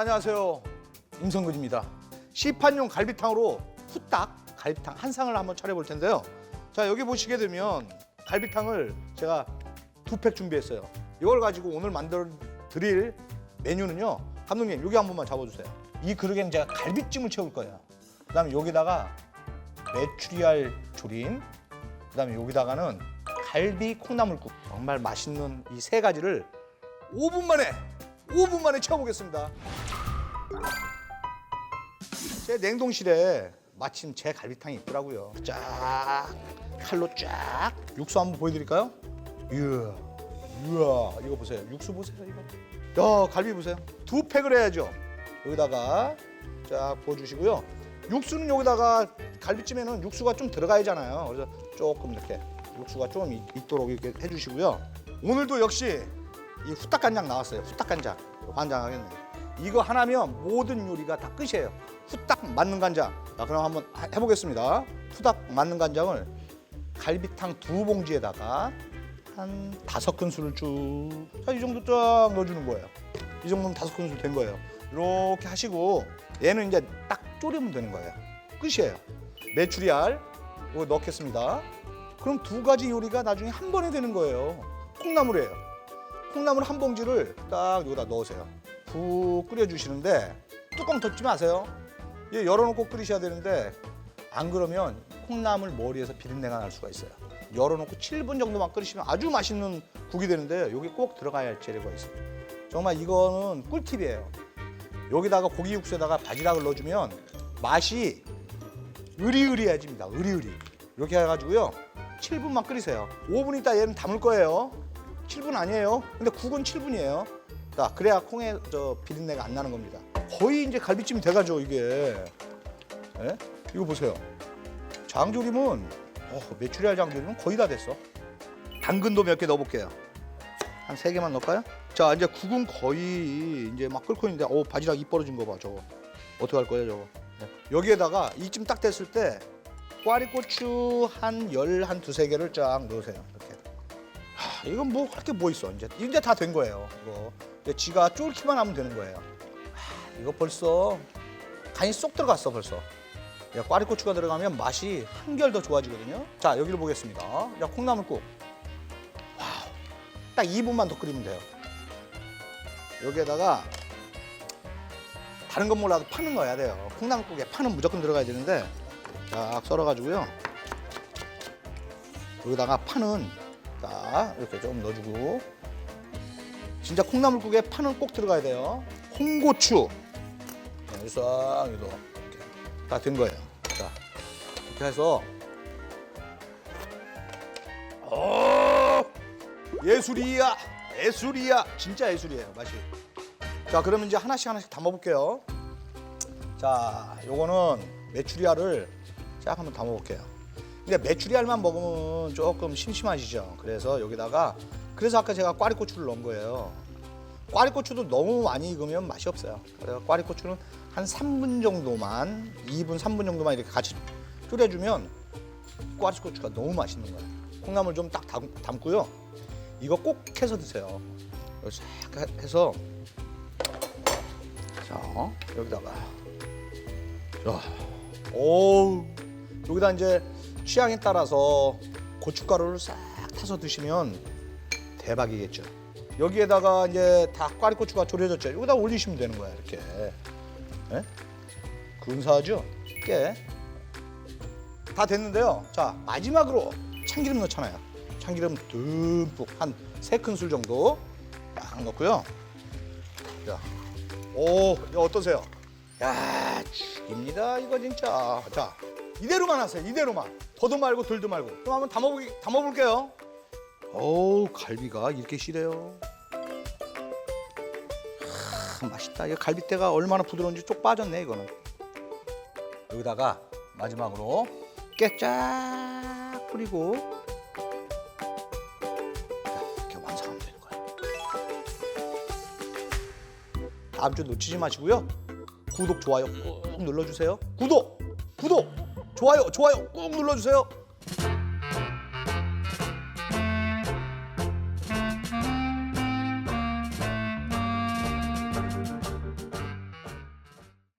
안녕하세요. 임성근입니다. 시판용 갈비탕으로 후딱 갈비탕 한 상을 한번 차려볼 텐데요. 자 여기 보시게 되면 갈비탕을 제가 두 팩 준비했어요. 이걸 가지고 오늘 만들 드릴 메뉴는요. 감독님 여기 한 번만 잡아주세요. 이 그릇에는 제가 갈비찜을 채울 거예요. 그다음에 여기다가 메추리알 조림, 그다음에 여기다가는 갈비 콩나물국. 정말 맛있는 이 세 가지를 5분 만에 5분 만에 채워보겠습니다. 제 냉동실에 마침 제 갈비탕이 있더라고요. 쫙 칼로 쫙 육수 한번 보여드릴까요? 이야, 이야, 이거 보세요. 육수 보세요, 이거. 야, 갈비 보세요. 두 팩을 해야죠. 여기다가 쫙 부어주시고요. 육수는 여기다가 갈비찜에는 육수가 좀 들어가야잖아요. 그래서 조금 이렇게 육수가 좀 있- 있도록 이렇게 해주시고요. 오늘도 역시 이 후딱 간장 나왔어요. 후딱 간장. 환장하겠네. 이거 하나면 모든 요리가 다 끝이에요. 후딱 맞는 간장. 자, 그럼 한번 하- 해보겠습니다. 후딱 맞는 간장을 갈비탕 두 봉지에다가 한 다섯 큰술을 쭉. 자, 이 정도 쫙 넣어주는 거예요. 이 정도면 다섯 큰술 된 거예요. 이렇게 하시고 얘는 이제 딱 졸이면 되는 거예요. 끝이에요. 메추리알 이거 넣겠습니다. 그럼 두 가지 요리가 나중에 한 번에 되는 거예요. 콩나물이에요. 콩나물 한 봉지를 딱 여기다 넣으세요. 푹 끓여주시는데 뚜껑 덮지 마세요. 얘 열어놓고 끓이셔야 되는데 안 그러면 콩나물 머리에서 비린내가 날 수가 있어요. 열어놓고 7분 정도만 끓이시면 아주 맛있는 국이 되는데 여기 꼭 들어가야 할 재료가 있어요. 정말 이거는 꿀팁이에요. 여기다가 고기 육수에다가 바지락을 넣어주면 맛이 으리으리해집니다. 으리으리. 이렇게 해가지고요. 7분만 끓이세요. 5분 있다 얘는 담을 거예요. 7분 아니에요. 근데 국은 7분이에요. 자, 그래야 콩에 저 비린내가 안 나는 겁니다. 거의 이제 갈비찜이 돼가죠 이게. 예? 이거 보세요. 장조림은 어, 메추리알 장조림은 거의 다 됐어. 당근도 몇 개 넣어볼게요. 한 세 개만 넣을까요? 자, 이제 국은 거의 이제 막 끓고 있는데, 어 바지락 입 벌어진 거 봐, 저거. 어떻게 할 거예요, 저거? 네. 여기에다가 이쯤 딱 됐을 때 꽈리고추 한 열 한 두세 개를 쫙 넣으세요. 이렇게. 하, 이건 뭐 그렇게 뭐 있어 이제 이제 다 된 거예요. 이거 이제 지가 쫄기만 하면 되는 거예요. 하, 이거 벌써 간이 쏙 들어갔어 벌써. 야, 꽈리고추가 들어가면 맛이 한결 더 좋아지거든요. 자 여기를 보겠습니다. 야 콩나물국. 와우. 딱 2분만 더 끓이면 돼요. 여기에다가 다른 건 몰라도 파는 넣어야 돼요. 콩나물국에 파는 무조건 들어가야 되는데 딱 썰어가지고요. 여기다가 파는 딱 이렇게 좀 넣어주고 진짜 콩나물국에 파는 꼭 들어가야 돼요. 홍고추 네, 싹 이거 이렇게 다 된 거예요. 자 이렇게 해서 어 예술이야 예술이야 진짜 예술이에요 맛이. 자 그러면 이제 하나씩 하나씩 담아볼게요. 자 요거는 메추리알을 쫙 한번 담아볼게요. 근데 메추리알만 먹으면 조금 심심하시죠. 그래서 여기다가 그래서 아까 제가 꽈리고추를 넣은 거예요. 꽈리고추도 너무 많이 익으면 맛이 없어요. 그래서 꽈리고추는 한 3분 정도만, 2분, 3분 정도만 이렇게 같이 졸여주면 꽈리고추가 너무 맛있는 거예요. 콩나물 좀 딱 담고요. 이거 꼭 해서 드세요. 싹 해서 자 여기다가 자, 오 여기다 이제 취향에 따라서 고춧가루를 싹 타서 드시면 대박이겠죠. 여기에다가 이제 다 꽈리고추가 졸여졌죠. 여기다 올리시면 되는 거야 이렇게. 예? 근사하죠? 쉽게. 다 됐는데요. 자 마지막으로 참기름 넣잖아요. 참기름 듬뿍 한 세 큰술 정도 딱 넣고요. 자, 오 어떠세요? 야 죽입니다 이거 진짜. 자 이대로만 하세요. 이대로만. 더도 말고 덜도 말고. 그럼 한번 담아보기 담아볼게요. 어우 갈비가 이렇게 시래요. 하, 맛있다. 이 갈비대가 얼마나 부드러운지 쪽 빠졌네 이거는. 여기다가 마지막으로 깨쫙 뿌리고 자, 이렇게 완성하면 되는 거예요. 다음 주 놓치지 마시고요. 구독 좋아요 꾹 눌러주세요. 구독 구독 좋아요 좋아요 꾹 눌러주세요.